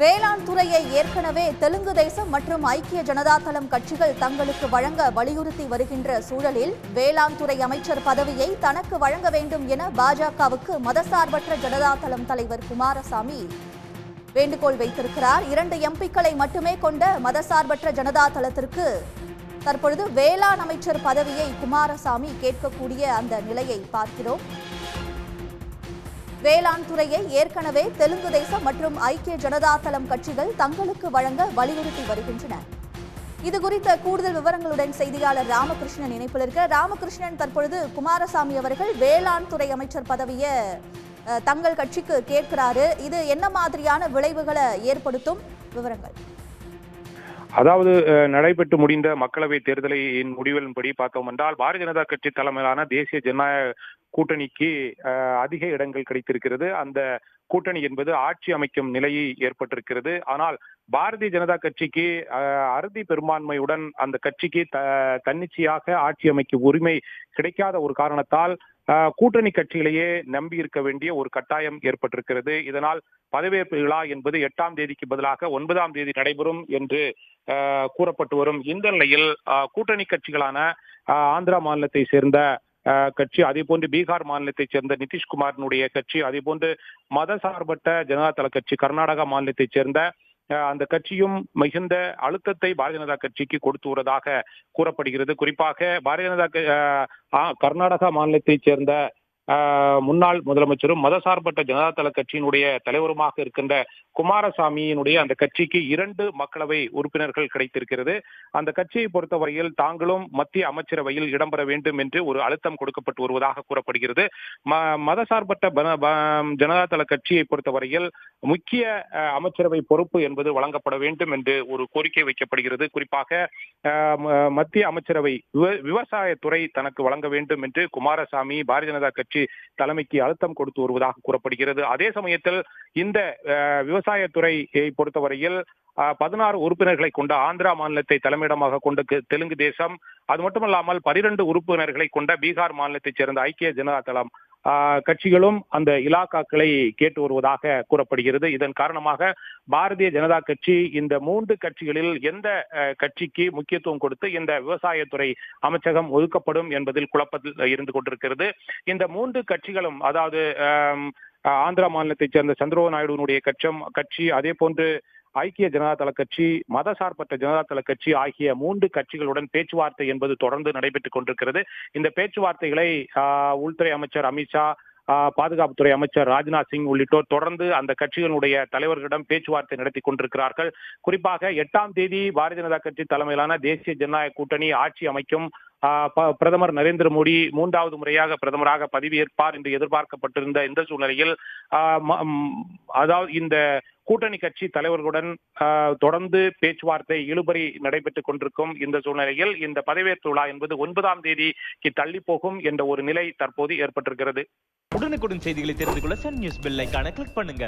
வேளாண் துறையை ஏற்கனவே தெலுங்கு தேசம் மற்றும் ஐக்கிய ஜனதா தளம் கட்சிகள் தங்களுக்கு வழங்க வலியுறுத்தி வருகின்ற சூழலில் வேளாண் துறை அமைச்சர் பதவியை தனக்கு வழங்க வேண்டும் என பாஜகவுக்கு மதசார்பற்ற ஜனதா தளம் தலைவர் குமாரசாமி வேண்டுகோள் வைத்திருக்கிறார். இரண்டு எம்பிக்களை மட்டுமே கொண்ட மதசார்பற்ற ஜனதா தளத்திற்கு தற்பொழுது வேளாண் அமைச்சர் பதவியை குமாரசாமி கேட்கக்கூடிய அந்த நிலையை பார்க்கிறோம். வேளாண் துறையை ஏற்கனவே தெலுங்கு தேசம் மற்றும் ஐக்கிய ஜனதா தளம் கட்சிகள் தங்களுக்கு வழங்க வலியுறுத்தி வருகின்றன. இது குறித்த கூடுதல் விவரங்களுடன் செய்தியாளர் ராமகிருஷ்ணன் இணைப்பில் இருக்க ராமகிருஷ்ணன் தற்பொழுது குமாரசாமி அவர்கள் வேளாண் துறை அமைச்சர் பதவியை தங்கள் கட்சிக்கு கேட்கிறாரு. இது என்ன மாதிரியான விளைவுகளை ஏற்படுத்தும்? விவரங்கள். அதாவது நடைபெற்று முடிந்த மக்களவை தேர்தலின் முடிவின்படி பார்த்தோம் என்றால் பாரதிய ஜனதா கட்சி தலைமையிலான தேசிய ஜனநாயக கூட்டணிக்கு அதிக இடங்கள் கிடைத்திருக்கிறது. அந்த கூட்டணி என்பது ஆட்சி அமைக்கும் நிலையை ஏற்பட்டிருக்கிறது. ஆனால் பாரதிய ஜனதா கட்சிக்கு அறுதி பெரும்பான்மையுடன் அந்த கட்சிக்கு த தன்னிச்சையாக ஆட்சி அமைக்கும் உரிமை கிடைக்காத ஒரு காரணத்தால் கூட்டணி கட்சிகளையே நம்பி இருக்க வேண்டிய ஒரு கட்டாயம் ஏற்பட்டிருக்கிறது. இதனால் பதவியேற்பு விழா என்பது எட்டாம் தேதிக்கு பதிலாக ஒன்பதாம் தேதி நடைபெறும் என்று கூறப்பட்டு வரும். இந்த நிலையில் கூட்டணி கட்சிகளான ஆந்திரா மாநிலத்தை சேர்ந்த அஹ், கட்சி அதே போன்று பீகார் மாநிலத்தைச் சேர்ந்த நிதிஷ்குமாரினுடைய கட்சி அதே போன்று ஜனதா தள கட்சி கர்நாடகா மாநிலத்தைச் சேர்ந்த அஹ், அந்த கட்சியும் மிகுந்த அழுத்தத்தை பாரதிய ஜனதா கட்சிக்கு கொடுத்து வருவதாக கூறப்படுகிறது. குறிப்பாக பாரதிய ஜனதா க- கர்நாடகா மாநிலத்தைச் சேர்ந்த முன்னாள் முதலமைச்சரும் மதசார்பற்ற ஜனதாதள கட்சியினுடைய தலைவருமாக இருக்கின்ற குமாரசாமியினுடைய அந்த கட்சிக்கு இரண்டு மக்களவை உறுப்பினர்கள் கிடைத்திருக்கிறது. அந்த கட்சியை பொறுத்தவரையில் தாங்களும் மத்திய அமைச்சரவையில் இடம்பெற வேண்டும் என்று ஒரு அழுத்தம் கொடுக்கப்பட்டு வருவதாக கூறப்படுகிறது. ம- மதசார்பற்ற பன- ப- ஜனதாதள கட்சியை பொறுத்தவரையில் முக்கிய அஹ், அமைச்சரவை பொறுப்பு என்பது வழங்கப்பட வேண்டும் என்று ஒரு கோரிக்கை வைக்கப்படுகிறது. குறிப்பாக மத்திய அமைச்சரவை விவ- விவசாயத்துறை தனக்கு வழங்க வேண்டும் என்று குமாரசாமி பாரதிய ஜனதா கட்சி தலைமைக்கு அழுத்தம் கொடுத்து வருவதாக கூறப்படுகிறது. அதே சமயத்தில் இந்த விவசாயத்துறையை பொறுத்தவரையில் பதினாறு உறுப்பினர்களை கொண்ட ஆந்திரா மாநிலத்தை தலைமையிடமாக கொண்ட தெலுங்கு தேசம் அது மட்டுமல்லாமல் பனிரெண்டு உறுப்பினர்களை கொண்ட பீகார் மாநிலத்தைச் சேர்ந்த ஐக்கிய ஜனதா தளம் கட்சிகளும் அந்த இலாக்காக்களை கேட்டு வருவதாக கூறப்படுகிறது. இதன் காரணமாக பாரதிய ஜனதா கட்சி இந்த மூன்று கட்சிகளில் எந்த கட்சிக்கு முக்கியத்துவம் கொடுத்து இந்த விவசாயத்துறை அமைச்சகம் ஒதுக்கப்படும் என்பதில் குழப்பத்தில் இருந்து கொண்டிருக்கிறது. இந்த மூன்று கட்சிகளும் அதாவது ஆந்திரா மாநிலத்தைச் சேர்ந்த சந்திரபாபு நாயுடுனுடைய கட்சம் கட்சி அதே போன்று ஐக்கிய ஜனதா தள கட்சி மதசார்பற்ற ஜனதா தள கட்சி ஆகிய மூன்று கட்சிகளுடன் பேச்சுவார்த்தை என்பது தொடர்ந்து நடைபெற்றுக் கொண்டிருக்கிறது. இந்த பேச்சுவார்த்தைகளை ஆஹ், உள்துறை அமைச்சர் அமித்ஷா ஆஹ், பாதுகாப்புத்துறை அமைச்சர் ராஜ்நாத் சிங் உள்ளிட்டோர் தொடர்ந்து அந்த கட்சிகளுடைய தலைவர்களிடம் பேச்சுவார்த்தை நடத்தி கொண்டிருக்கிறார்கள். குறிப்பாக எட்டாம் தேதி பாரதிய ஜனதா கட்சி தலைமையிலான தேசிய ஜனநாயக கூட்டணி ஆட்சி அமைக்கும் பிரதமர் நரேந்திர மோடி மூன்றாவது முறையாக பிரதமராக பதவியேற்பார் என்று எதிர்பார்க்கப்பட்டிருந்த இந்த சூழ்நிலையில் அதாவது இந்த கூட்டணி கட்சி தலைவர்களுடன் ஆஹ், தொடர்ந்து பேச்சுவார்த்தை இழுபறி நடைபெற்றுக் கொண்டிருக்கும் இந்த சூழ்நிலையில் இந்த பதவியேற்பு விழா என்பது ஒன்பதாம் தேதிக்கு தள்ளி போகும் என்ற ஒரு நிலை தற்போது ஏற்பட்டிருக்கிறது. உடனுக்குடன் செய்திகளை தெரிந்து கொள்ள சன் நியூஸ் பெல் கிளிக் பண்ணுங்க.